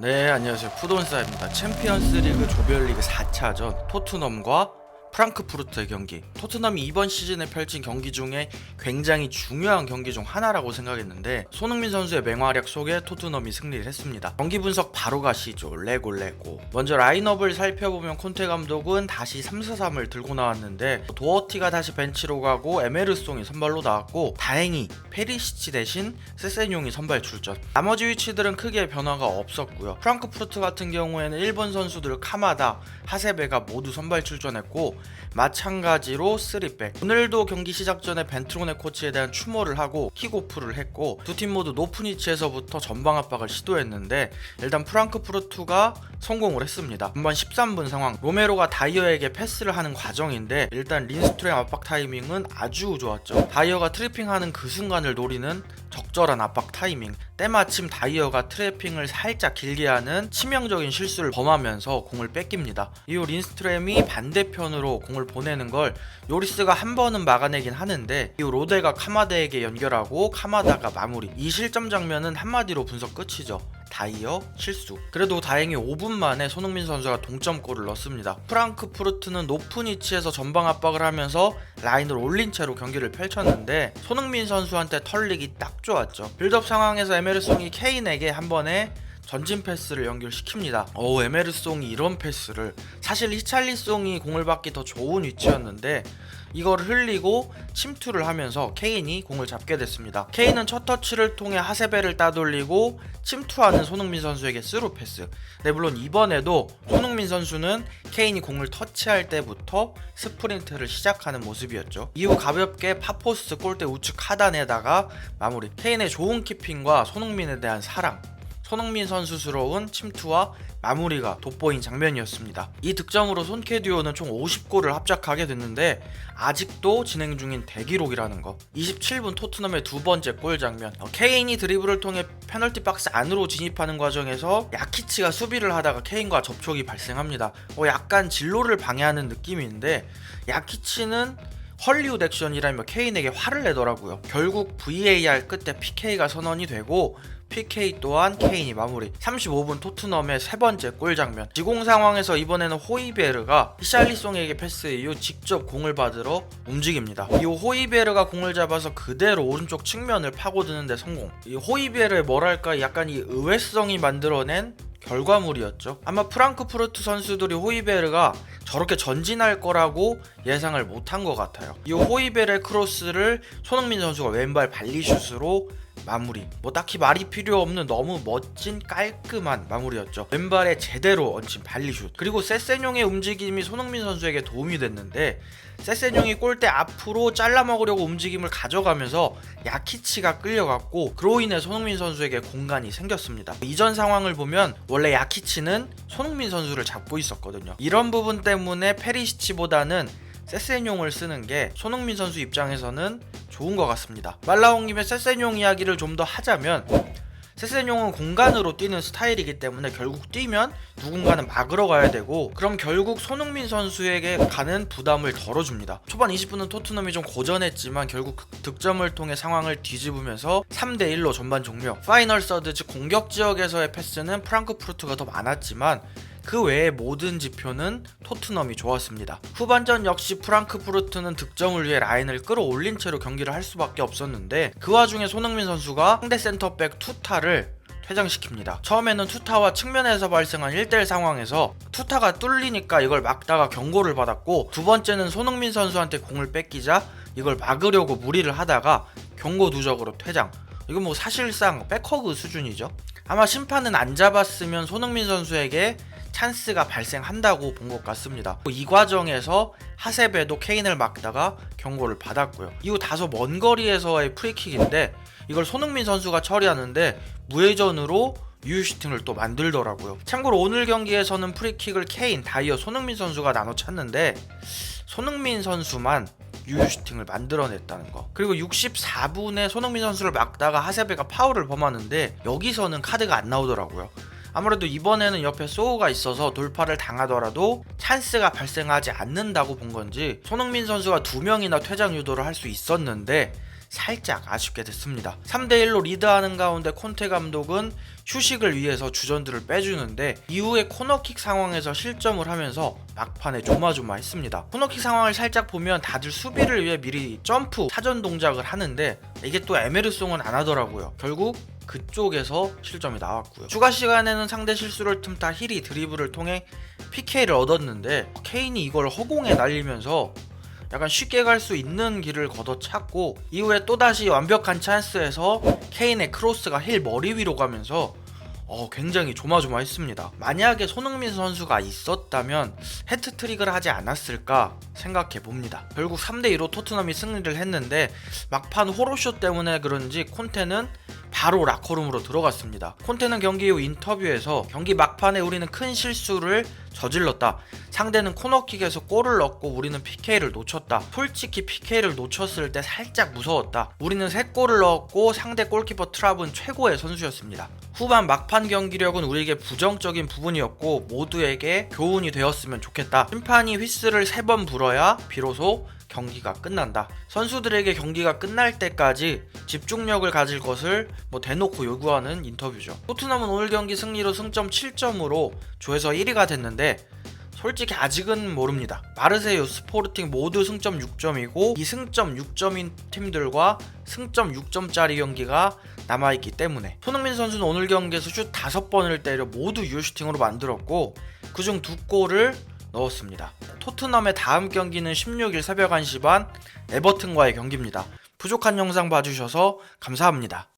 네, 안녕하세요. 푸돈사입니다. 챔피언스 리그 조별리그 4차전 토트넘과 프랑크푸르트의 경기. 토트넘이 이번 시즌에 펼친 경기 중에 굉장히 중요한 경기 중 하나라고 생각했는데 손흥민 선수의 맹활약 속에 토트넘이 승리를 했습니다. 경기 분석 바로 가시죠. 레고 레고. 먼저 라인업을 살펴보면 콘테 감독은 다시 3-4-3을 들고 나왔는데 도어티가 다시 벤치로 가고 에메르송이 선발로 나왔고 다행히 페리시치 대신 세세뇽이 선발 출전. 나머지 위치들은 크게 변화가 없었고요. 프랑크푸르트 같은 경우에는 일본 선수들 카마다, 하세베가 모두 선발 출전했고 마찬가지로 3백. 오늘도 경기 시작 전에 벤트로네 코치에 대한 추모를 하고 킥오프를 했고 두 팀 모두 높은 위치에서부터 전방 압박을 시도했는데 일단 프랑크푸르트가 성공을 했습니다. 전반 13분 상황 로메로가 다이어에게 패스를 하는 과정인데 일단 린스트의 압박 타이밍은 아주 좋았죠. 다이어가 트래핑하는 그 순간을 노리는 적절한 압박 타이밍. 때마침 다이어가 트래핑을 살짝 길게 하는 치명적인 실수를 범하면서 공을 뺏깁니다. 이후 린스트램이 반대편으로 공을 보내는 걸 요리스가 한 번은 막아내긴 하는데 이후 로데가 카마다에게 연결하고 카마다가 마무리. 이 실점 장면은 한마디로 분석 끝이죠. 다이어 실수. 그래도 다행히 5분 만에 손흥민 선수가 동점골을 넣습니다. 프랑크푸르트는 높은 위치에서 전방 압박을 하면서 라인을 올린 채로 경기를 펼쳤는데 손흥민 선수한테 털리기 딱 좋았죠. 빌드업 상황에서 에메르송이 케인에게 한 번에 전진 패스를 연결시킵니다. 오 에메르송이 이런 패스를 사실 히찰리송이 공을 받기 더 좋은 위치였는데 이걸 흘리고 침투를 하면서 케인이 공을 잡게 됐습니다. 케인은 첫 터치를 통해 하세베를 따돌리고 침투하는 손흥민 선수에게 스루 패스. 네 물론 이번에도 손흥민 선수는 케인이 공을 터치할 때부터 스프린트를 시작하는 모습이었죠. 이후 가볍게 파포스트 골대 우측 하단에다가 마무리. 케인의 좋은 키핑과 손흥민에 대한 사랑. 손흥민 선수스러운 침투와 마무리가 돋보인 장면이었습니다. 이 득점으로 손케 듀오는 총 50골을 합작하게 됐는데 아직도 진행 중인 대기록이라는 거. 27분 토트넘의 두 번째 골 장면. 어, 케인이 드리블을 통해 페널티 박스 안으로 진입하는 과정에서 야키치가 수비를 하다가 케인과 접촉이 발생합니다. 어, 약간 진로를 방해하는 느낌인데 야키치는 헐리우드 액션이라며 케인에게 화를 내더라고요. 결국 VAR 끝에 PK가 선언이 되고 PK 또한 케인이 마무리. 35분 토트넘의 세 번째 골 장면. 지공 상황에서 이번에는 호이베르가 히샬리송에게 패스 이후 직접 공을 받으러 움직입니다. 이후 호이베르가 공을 잡아서 그대로 오른쪽 측면을 파고드는데 성공. 이 호이베르의 뭐랄까 약간 이 의외성이 만들어낸 결과물이었죠. 아마 프랑크푸르트 선수들이 호이베르가 저렇게 전진할 거라고 예상을 못한 것 같아요. 이 호이베르의 크로스를 손흥민 선수가 왼발 발리슛으로 마무리. 뭐 딱히 말이 필요 없는 너무 멋진 깔끔한 마무리였죠. 왼발에 제대로 얹힌 발리슛. 그리고 세세뇽의 움직임이 손흥민 선수에게 도움이 됐는데 세세뇽이 골대 앞으로 잘라 먹으려고 움직임을 가져가면서 야키치가 끌려갔고 그로 인해 손흥민 선수에게 공간이 생겼습니다. 이전 상황을 보면 원래 야키치는 손흥민 선수를 잡고 있었거든요. 이런 부분 때문에 페리시치보다는 세세뇽을 쓰는 게 손흥민 선수 입장에서는 좋은 것 같습니다. 말 나온 김에 세세뇽 이야기를 좀 더 하자면 세세뇽은 공간으로 뛰는 스타일이기 때문에 결국 뛰면 누군가는 막으러 가야 되고 그럼 결국 손흥민 선수에게 가는 부담을 덜어줍니다. 초반 20분은 토트넘이 좀 고전했지만 결국 득점을 통해 상황을 뒤집으면서 3대1로 전반 종료. 파이널 서드 즉 공격 지역에서의 패스는 프랑크푸르트가 더 많았지만 그 외의 모든 지표는 토트넘이 좋았습니다. 후반전 역시 프랑크푸르트는 득점을 위해 라인을 끌어올린 채로 경기를 할 수밖에 없었는데 그 와중에 손흥민 선수가 상대 센터백 투타를 퇴장시킵니다. 처음에는 투타와 측면에서 발생한 1대1 상황에서 투타가 뚫리니까 이걸 막다가 경고를 받았고 두 번째는 손흥민 선수한테 공을 뺏기자 이걸 막으려고 무리를 하다가 경고 누적으로 퇴장. 이건 뭐 사실상 백허그 수준이죠. 아마 심판은 안 잡았으면 손흥민 선수에게 찬스가 발생한다고 본 것 같습니다. 이 과정에서 하세베도 케인을 막다가 경고를 받았고요. 이후 다소 먼 거리에서의 프리킥인데 이걸 손흥민 선수가 처리하는데 무회전으로 유유슈팅을 또 만들더라고요. 참고로 오늘 경기에서는 프리킥을 케인, 다이어, 손흥민 선수가 나눠 찼는데 손흥민 선수만 유유슈팅을 만들어냈다는 거. 그리고 64분에 손흥민 선수를 막다가 하세베가 파울을 범하는데 여기서는 카드가 안 나오더라고요. 아무래도 이번에는 옆에 소우가 있어서 돌파를 당하더라도 찬스가 발생하지 않는다고 본 건지 손흥민 선수가 두 명이나 퇴장 유도를 할 수 있었는데 살짝 아쉽게 됐습니다. 3대1로 리드하는 가운데 콘테 감독은 휴식을 위해서 주전들을 빼주는데 이후에 코너킥 상황에서 실점을 하면서 막판에 조마조마했습니다. 코너킥 상황을 살짝 보면 다들 수비를 위해 미리 점프 사전 동작을 하는데 이게 또 에메르송은 안 하더라고요. 결국 그쪽에서 실점이 나왔고요. 추가 시간에는 상대 실수를 틈타 힐이 드리블을 통해 PK를 얻었는데 케인이 이걸 허공에 날리면서 약간 쉽게 갈 수 있는 길을 걷어찼고 이후에 또다시 완벽한 찬스에서 케인의 크로스가 힐 머리 위로 가면서 어, 굉장히 조마조마했습니다. 만약에 손흥민 선수가 있었다면 해트트릭을 하지 않았을까 생각해 봅니다. 결국 3대2로 토트넘이 승리를 했는데 막판 호로쇼 때문에 그런지 콘테는 바로 라커룸으로 들어갔습니다. 콘테는 경기 후 인터뷰에서 경기 막판에 우리는 큰 실수를 저질렀다. 상대는 코너킥에서 골을 넣고 우리는 PK를 놓쳤다. 솔직히 PK를 놓쳤을 때 살짝 무서웠다. 우리는 3골을 넣었고 상대 골키퍼 트랍은 최고의 선수였습니다. 후반 막판 경기력은 우리에게 부정적인 부분이었고 모두에게 교훈이 되었으면 좋겠다. 심판이 휘슬을 3번 불어야 비로소 경기가 끝난다. 선수들에게 경기가 끝날 때까지 집중력을 가질 것을 뭐 대놓고 요구하는 인터뷰죠. 토트넘은 오늘 경기 승리로 승점 7점으로 조에서 1위가 됐는데 솔직히 아직은 모릅니다. 마르세유, 스포르팅 모두 승점 6점이고 이 승점 6점인 팀들과 승점 6점짜리 경기가 남아있기 때문에 손흥민 선수는 오늘 경기에서 슛 5번을 때려 모두 유효슈팅으로 만들었고 그중 두 골을 넣었습니다. 토트넘의 다음 경기는 16일 새벽 1시 반 에버튼과의 경기입니다. 부족한 영상 봐주셔서 감사합니다.